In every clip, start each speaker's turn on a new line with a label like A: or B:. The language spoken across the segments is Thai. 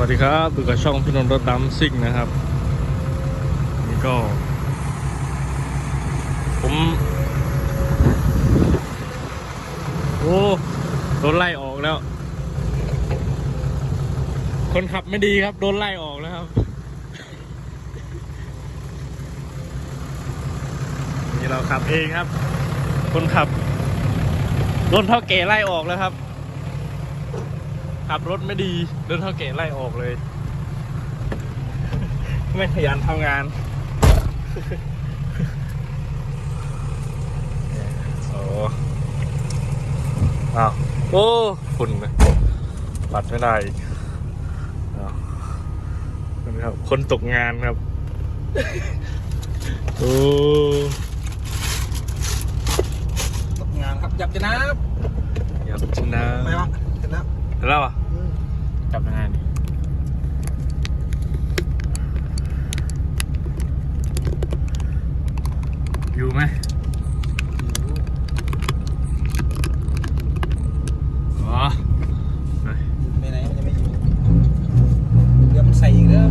A: วัสดีครับอยู่กับช่องพี่นนท์รถดำซิ่งนะครับ นี่ก็ ผม โอ้โดนไล่ออกแล้ว คนขับไม่ดีครับ โดนไล่ออกแล้วครับ นี่เราขับเองครับ คนขับโดนเท่าเก๋ไล่ออกแล้วครับ ขับรถไม่ดีโดนเท่าเก๋ไล่ออกเลย ไม่ขยันทำงานโอ้อ้าวโอ้ฝุ่นเลยปัดไม่ได้อีกอ้าวนี่ครับคนตกงานครับ โอ้
B: ตกงานครับจับจะนับ
A: อยากชนะ
B: ไม่วะจะนับ
A: แล้วอะ จับยังไงดีอยู่ไหมอ๋อไป
B: ไปไหนมันจะไม่อยู่เดี๋ยวมันใส่อีกแล้ว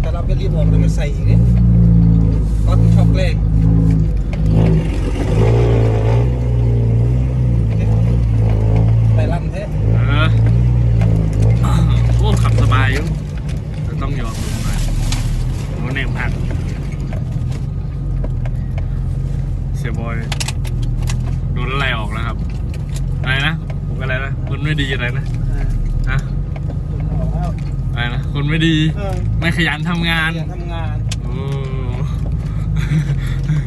B: แต่เราไปรีบออกเดี๋ยวมันใส่อีกเนี่ยก็ช็อกแรกไปลั่นแท้
A: เออโอ้ขับสบายอยู่แต่ต้องยอมลงมาโอ้เนมพักเสียบอยโดนไล่ออกแล้วครับ อะไรนะผมอะไรนะ คนไม่ ดีอะไรนะฮะอะไรนะคนไม่ดี
B: เออ
A: ไม่ขยันทำงาน
B: เรียนทำงาน
A: โอ้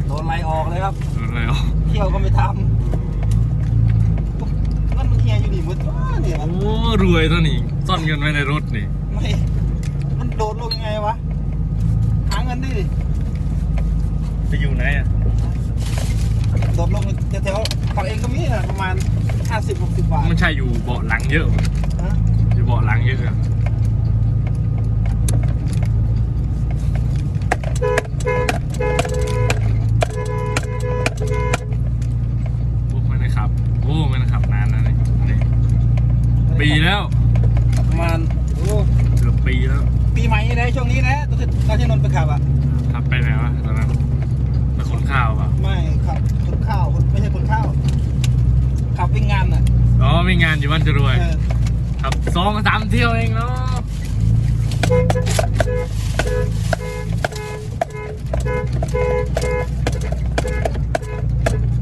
B: โดนไล่ออกเลยครับ
A: โดนไล่ออก
B: เที่ยวก็ไม่ทำนั่นมันเฮียอยู่นี่หมดว้าเนี่ย
A: โอ้รวยเท่านี้ซ่อนเงินไว้ในรถนี่
B: ไม่มันโดดลงยังไงวะหาเงินดิ
A: จะอยู่ไหนอะ
B: โดดลงแถวๆฝั่งเองก็มีอะประมาณ 50 60บาท
A: มันใช่อยู่เบาะหลังเยอะมั้ย
B: ฮะ
A: อยู่เบาะหลังเยอะอะโอ้ไม่ได้ขับ โอ้ไม่ได้ขับนานแล้วนี่นี่ปีแล้ว
B: ประมาณโอ้
A: เกือบปีแล้ว
B: ปีใหม่นี่นะช่วงนี้นะตอนที่ตอนที่นนท์ไปขับอะ
A: ขับไปไหนวะตอนนั้นไปขนข้าวเปล่ะ
B: ไม่ขับคนข้าวคนไม่ใช่คนข้าว ขับวิ่งงานอะ
A: อ๋อมีงานอยู่บ้านจะรวย
B: เออ
A: ขับส องสามเที่ยวเองเนาะ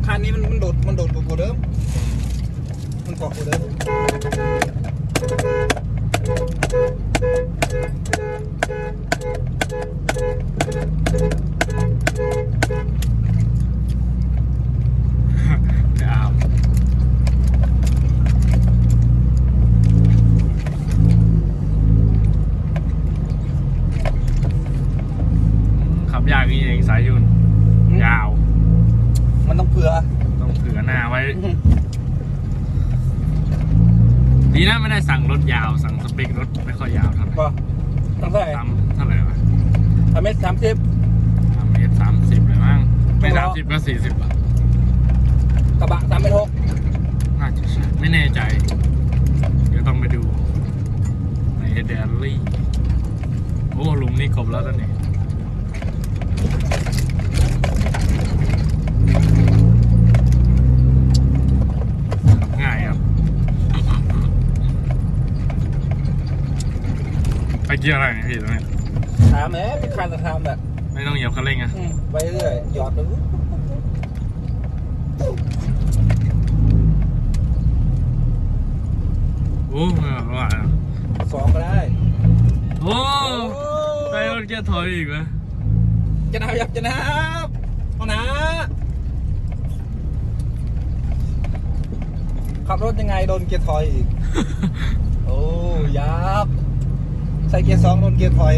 B: คันนี้มันมันโดดมันโดดกว่าเดิมมันเกาะกว่าเดิม
A: จะเอาขับยากนี่เองสายยุนยาว
B: มันต้องเผื่อ
A: ต้องเผื่อหน้าไว้ ดีนะไม่ได้สั่งรถยาว สั่งสเปครถไม่ค่อยยาวเท่าไหร่
B: ก็ต้องเท่าไหร่
A: ตามเท่าไหร่วะ
B: สามเมตรสามสิบ
A: สามเมตรสามสิบเลยมั้ง ไม่
B: ต้
A: สา
B: อ
A: ม
B: งรอ
A: สิบก็สี่สิบอะ
B: กระบะสามเมตรหก
A: น่าจะใช่ไม่แน่ใจ เดี๋ยวต้องไปดูในเดลี่ โอ้หลุมนี้กบแล้วตอนนี้ง่ายครับ ไปเกียร์อะไรเนี่ยพี่ตรงนี้
B: ถามแหมมีคันจะทำแบบ
A: ไม่ต้องเหยียบคันเร่งอะ
B: อืมไปเรื่อยหยอดไปปุ๊บ
A: โอ้ไม่ไหวอะ
B: สองก็ได้
A: โอ้ไปรถเกียร์ถอยอีกไหม
B: จะนับยับจะนับเอานะขับรถยังไงโดนเกียร์ถอยอีก โอ้ยับ ใส่เกียร์สองโดนเกียร์ถอย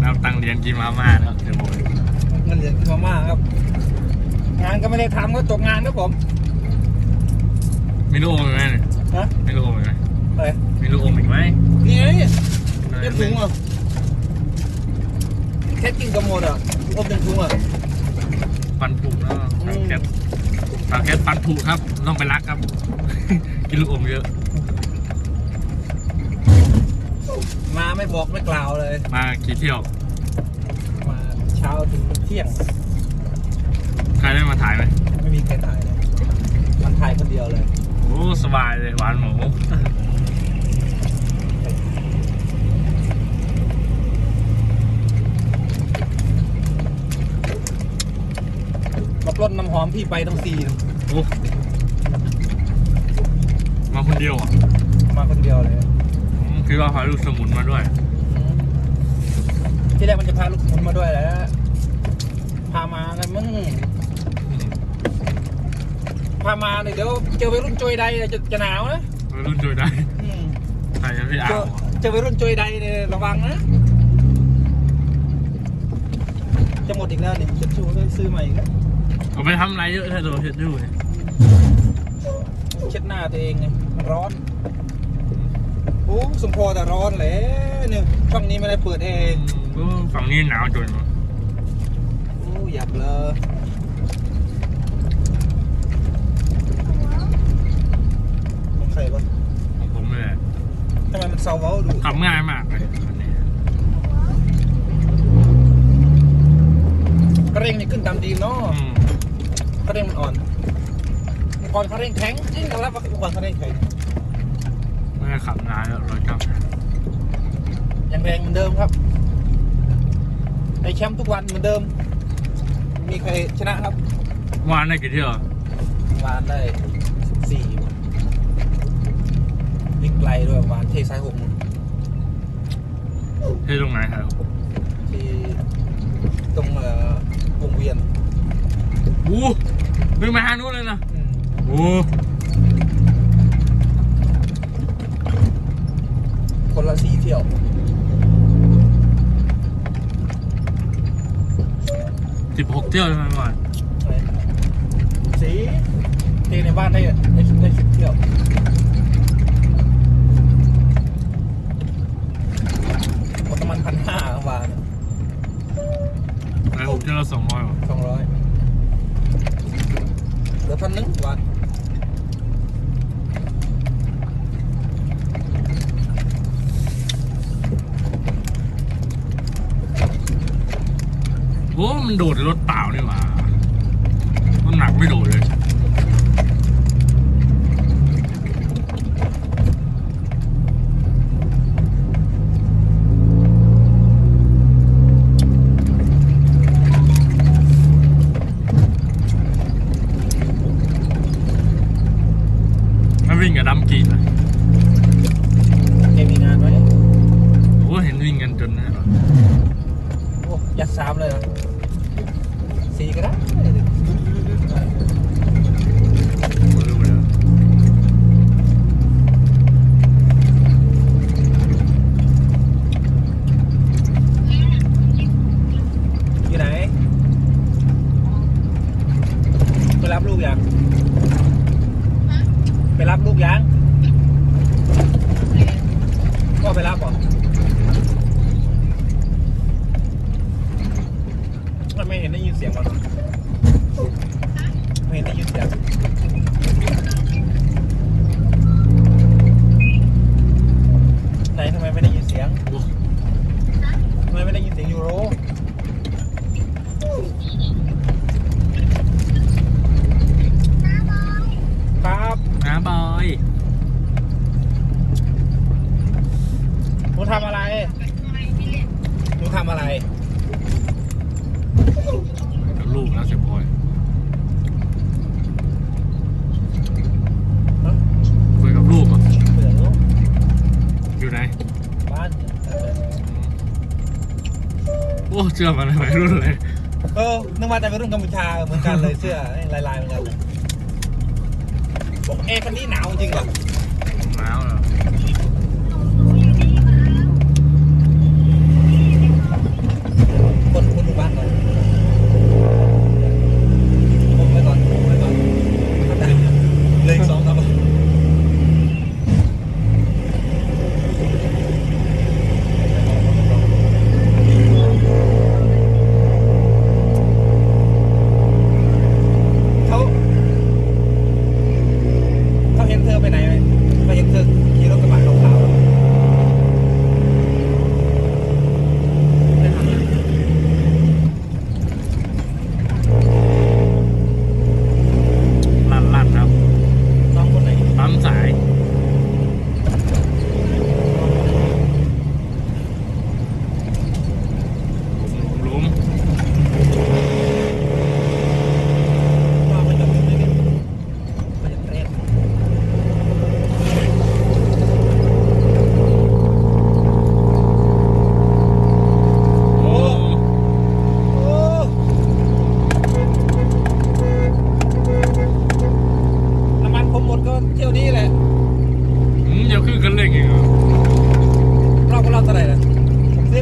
A: เราตังค์เรียนกินมาม่าแล้วเดี๋ยวผม
B: เงินเหลือขึ้นมามากครับ งานก็ไม่ได้ทำก็จบงานครับผม
A: มีลูกอมอีกไหมเนี่ย
B: ฮะ
A: มีลูกอมอีกไหม
B: อะไร
A: มีลูกอมอีกไหม
B: นี่ไงเต็มถุงอะแค่กินกับหมดอะอมเต็มถุงอะ
A: ฟันผุแล้ว
B: อืม
A: แก๊ส เตาแก๊สปันผุครับต้องไปรักครับ กินลูกอมเยอะ
B: มาไม่บอกไม่กล่าวเลย
A: มาขี่เที่ยว
B: มาเช้าถึงเที่ยง
A: ใครได้มาถ่ายไหม
B: ไม่มีใครถ่ายเลย มันถ่ายคนเดียวเลย
A: โอ้สบายเลยหวานหมู
B: มาปล้นน้ำหอม พี่ไปต้องซีน
A: โอ้มาคนเดียวอะ
B: มาคนเดียวเลย
A: อืมคิดว่าพาลูกสมุนมาด้วย
B: ที่แรกมันจะพาลูกหมุนมาด้วยแหล้วพามาแล้วมึงพามาเลยเดี๋ยวเจอวัยรุ่นโจยใดเนี่ยจะจะหนาวนะ
A: มารุ่นด้วยได้
B: อืม
A: ใครจะพี่
B: เจ
A: อ่า
B: อ
A: ว
B: เจอวัยรุ่นโจยใดเนี่ยระวังนะจะหมดอีกแล้วเนี่ยจะชูก็ซื้อใหม่อีกแล้ว
A: เอาไปทำอะไรเยอะถ้าโดนเช็ดดูเนี่ย
B: เช็ดหน้าตัวเองไงมันร้อนโอ้สมพอแต่ร้อนแหละเนี่ยช่องนี้ไม่ได้เปิดเอง
A: โอ้ฝั่งนี้หนาวจน
B: โอ้หยับเลยของใครวะ
A: ของผมเลย
B: ทำไมมันเซาเว้าดู
A: ขับง่ายมากเลยอันนี้
B: กระเร่งนี่ขึ้นตามดีเนาะ
A: อืม
B: กระเร่งมันอ่อนก่อนกระเร่งแข็งจริงยอมรับว่าก่อนกระเร่งแข็ง
A: ไม่ได้ขับนานแล้วร้อยเก้า
B: ยังแรงเหมือนเดิมครับไอแชมป์ทุกวันเหมือนเดิม มีใครชนะครับ
A: วานได้กี่เที่ยว
B: วานได้สี่วิ่งไกลด้วยวานเทซ้ายหก
A: ที่ตรงไหนครับ
B: ที่ตรงเอ่อวงเวียน
A: อู้ วิ่งมาทางนู้นเลยนะ
B: อืม
A: โอ้
B: คนละสี่เที่ยว
A: สิบหกเที่ยวใช่ไหมวาน
B: สีเทในบ้านได้ได้ได้สิบเที่ยวหมดประมาณพันห้าวาน
A: ไปหกเที่ยวละสองร้อย
B: สองร้อย ท่อนนึ่งวา
A: โอ้มันโดดในรถเปล่านี่หว่าน้ำหนักไม่โดดเลย
B: ไม่เห็นได้ยินเสียงก่อนไม่เห็นได้ยินเสียงไหนทำไมไม่ได้ยินเสียง
A: โอ้
B: ทำไมไม่ได้ยินเสียงยูโร ครับ
A: น้าบอย
B: หนูทำอะไรหนูทำอะไร
A: กับลูกแล้วเสียบอย
B: ฮะ
A: คุยกับลูกอะ
B: เปลือกลูก
A: อยู่ไหน
B: บ้าน
A: โอ้เชื่อมันวัยรุ่นเลย
B: เออนึกว่าจะเป็นรุ่นกัมพูชาเหมือนกันเลยเสื้อลายลายๆเหมือนกันเลยบอกเอะคันนี้หนาวจริงเหรอ
A: หนาวเหรอ
B: คนคนหมู่บ้านก่อน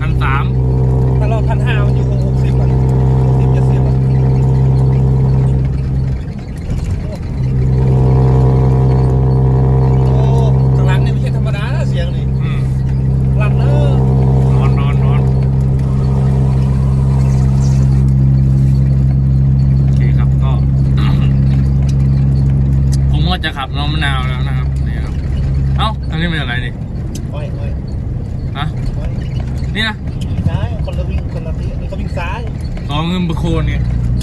B: พันสามถ้าเราพันห้ามันอยู่คงหกสิบอะสิบเจ็ดสิบอะโอ้ข้างหลังนี่ไม่ใช่ธรรมดานะเสียงนี่
A: อืม
B: ลั่นเนอะ
A: นอนนอนนอนโอเค
B: ครับ
A: ก็ผว่าจะขับน้องมะนาวแล้วนะครับนี่ครับเอ้าอันนี้เป็นอะไรนี่
B: อ้อยอ้อย
A: ฮะ
B: อ้อย
A: นี่นะ
B: ซ้ายคนละวิ่งคนละที่นี่เขาวิ่งซ้าย
A: สองเงินประโคนไง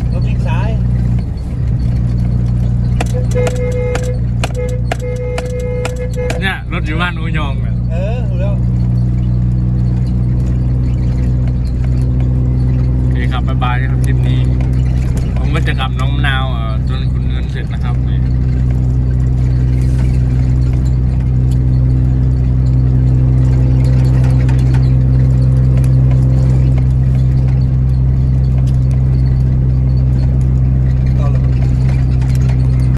B: เราวิ่งซ้าย
A: เนี่ยรถอยู่บ้านอูยองเนี่ย
B: เออรู้แล้ว
A: โอเคครับบ๊ายบายครับทริปนี้ ผมก็จะกลับน้องมะนาวเอ่อจนคุณเงินเสร็จนะครับนี่